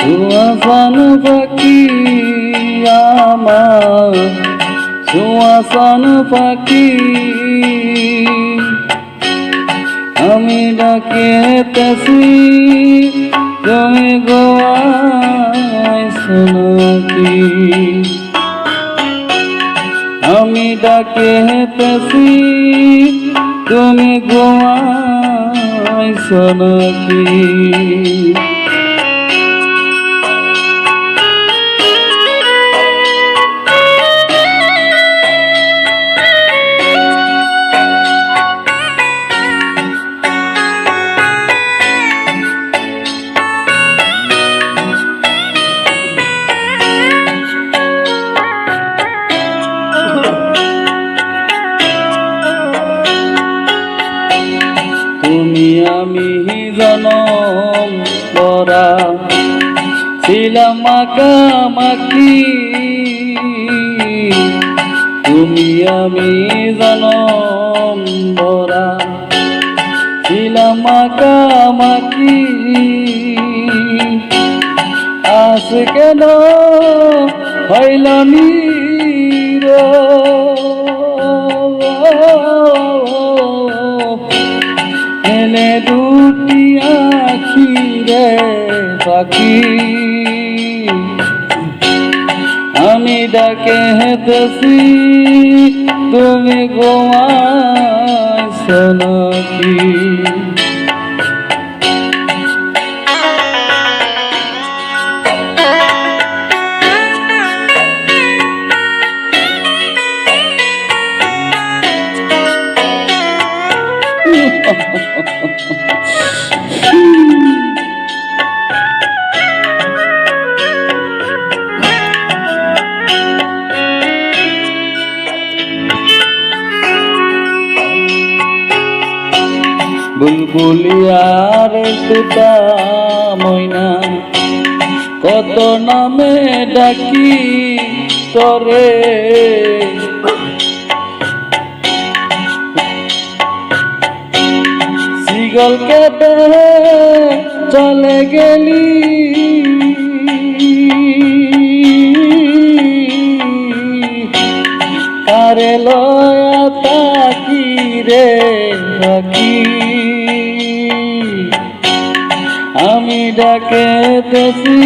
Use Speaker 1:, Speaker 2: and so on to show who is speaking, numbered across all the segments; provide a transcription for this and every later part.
Speaker 1: সুয়াসান পাখি আমার সুয়াসান পাখি। আমি ডাকে তেসি তুমি গোয়াই সোনাকি আমি ডাকে তেসি তুমি গোয়াই সোনাকি আমি জনম পরা ছিলাম মাকামাকি তুমি আমি জনম পরা ছিলাম মাকামাকি আস কেন হইল নীর? এলে দুটি আছি রে পাখি। আমি ডাকে হেতেছি তুমি গোয়াই সোনাকি বুলবুলিয়ার সুতা ময়না কত নামে ডাকি তরে সিগল কেটে চলে গেলি। কারে লয়া তাকি রে রাখি আমি ডাকে তেছি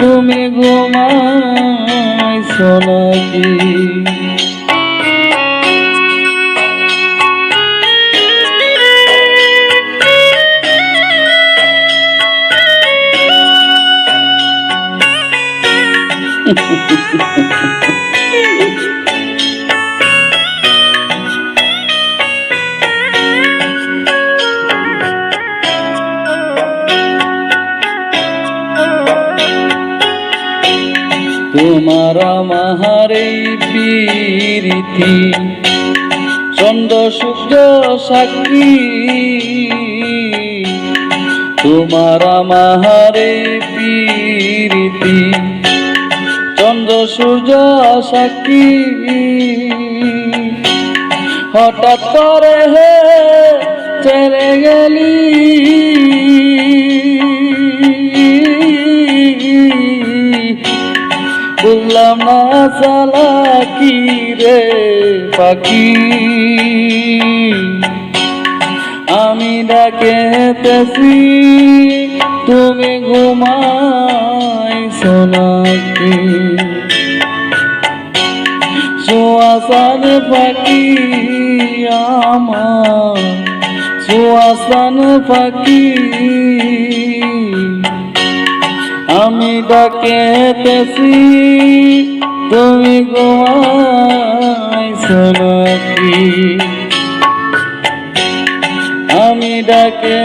Speaker 1: তুমি ঘুমাই সোনাকি তোমার মাহারে প্রীতি চন্দ্র শুক্র সাক্ষী। তোমার মাহারে প্রীতি চন্দ্র সূর্য সাক্ষী। হঠাৎ করে হে চলে গেলি। বুঝলাম না সালা, কি রে পাখি? আমি ডাকে তুমি সোনাকি সুয়াসান পাখি আমার সুয়াসান পাখি আমি ডাকে তেছি তুমি ঘুমাই সোনাকি আমি ডাকে